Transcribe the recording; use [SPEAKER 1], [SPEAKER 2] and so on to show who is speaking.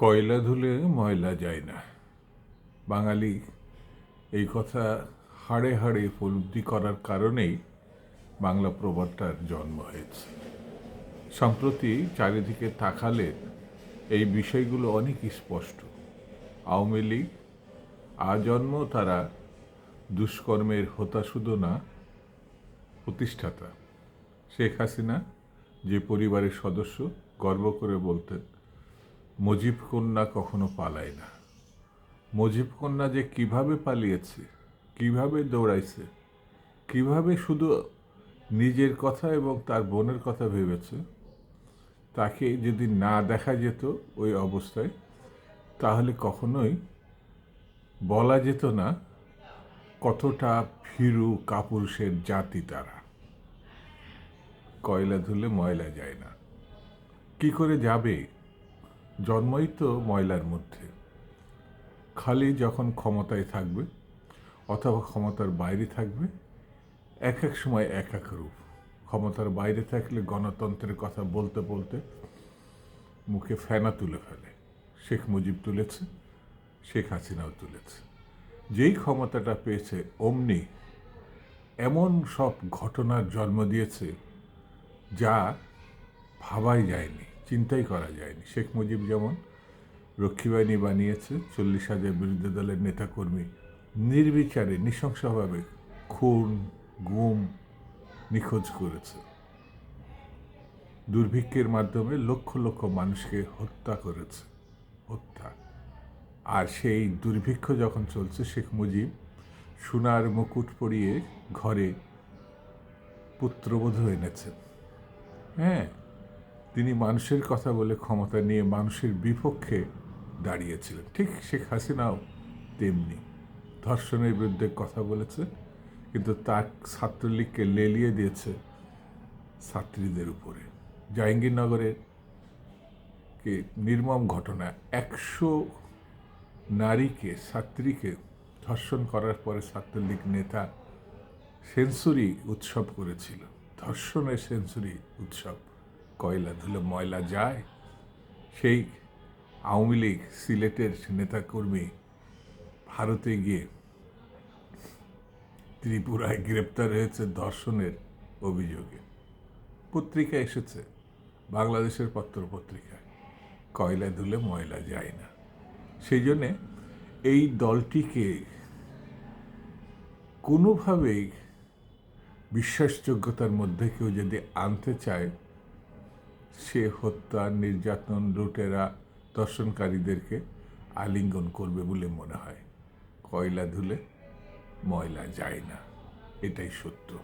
[SPEAKER 1] কয়লা ধুলে ময়লা যায় না। বাঙালি এই কথা হাড়ে হাড়ে উপলব্ধি করার কারণেই বাংলা প্রবাদটার জন্ম হয়েছে। সম্প্রতি চারিদিকে তাকালে এই বিষয়গুলো অনেক স্পষ্ট। আওয়ামী লীগ, আজন্ম তারা দুষ্কর্মের হতা শুধু না, প্রতিষ্ঠাতা। শেখ হাসিনা যে পরিবারের সদস্য, গর্ব করে বলতেন মুজিব কন্যা কখনো পালায় না। মুজিব কন্যা যে কীভাবে পালিয়েছে, কীভাবে দৌড়াইছে, কীভাবে শুধু নিজের কথা এবং তার বোনের কথা ভেবেছে, তাকে যদি না দেখা যেত ওই অবস্থায়, তাহলে কখনোই বলা যেত না কতটা ফিরু কাপুরুষের জাতি তারা। কয়লা ধুলে ময়লা যায় না। কি করে যাবে? জন্মই তো ময়লার মধ্যে। খালি যখন ক্ষমতায় থাকবে অথবা ক্ষমতার বাইরে থাকবে, এক এক সময় এক এক রূপ। ক্ষমতার বাইরে থাকলে গণতন্ত্রের কথা বলতে বলতে মুখে ফেনা তুলে ফেলে। শেখ মুজিব তুলেছে, শেখ হাসিনাও তুলেছে। যেই ক্ষমতাটা পেয়েছে অমনি এমন সব ঘটনার জন্ম দিয়েছে যা ভাবাই যায়নি। চিন্তাই করা যায়নি। শেখ মুজিব যেমন রক্ষী বাহিনী বানিয়েছে, চল্লিশ হাজার বিরোধী দলের নেতাকর্মী নির্বিচারে, নৃশংসভাবে খুন, গুম, নিখোঁজ করেছে। দুর্ভিক্ষের মাধ্যমে লক্ষ লক্ষ মানুষকে হত্যা করেছে। হত্যা। আর সেই দুর্ভিক্ষ যখন চলছে, শেখ মুজিব সোনার মুকুট পরিয়ে ঘরে পুত্রবধূ এনেছেন। হ্যাঁ তিনি মানুষের কথা বলে ক্ষমতা নিয়ে মানুষের বিপক্ষে দাঁড়িয়েছিলেন। ঠিক শেখ হাসিনাও তেমনি ধর্ষণের বিরুদ্ধে কথা বলেছে, কিন্তু তার ছাত্রলীগকে লেলিয়ে দিয়েছে ছাত্রীদের উপরে। জাহাঙ্গীরনগরের কে নির্মম ঘটনা, একশো নারীকে, ছাত্রীকে ধর্ষণ করার পরে ছাত্রলীগ নেতা সেঞ্চুরি উৎসব করেছিল। ধর্ষণের সেঞ্চুরি উৎসব কয়লা ধুলে ময়লা যায়, সেই আওয়ামী লীগ সিলেটের নেতাকর্মী ভারতে গিয়ে ত্রিপুরায় গ্রেপ্তার হয়েছে ধর্ষণের অভিযোগে। পত্রিকা এসেছে, বাংলাদেশের পত্র পত্রিকায় কয়লা ধুলে ময়লা যায় না। সেই জন্যে এই দলটিকে কোনোভাবেই বিশ্বাসযোগ্যতার মধ্যে কেউ যদি আনতে চায় সে হত্যা, নির্যাতন, লুটেরা দর্শনকারীদেরকে আলিঙ্গন করবে বলে মনে হয়। কয়লা ধুলে ময়লা যায় না। এটাই সত্য।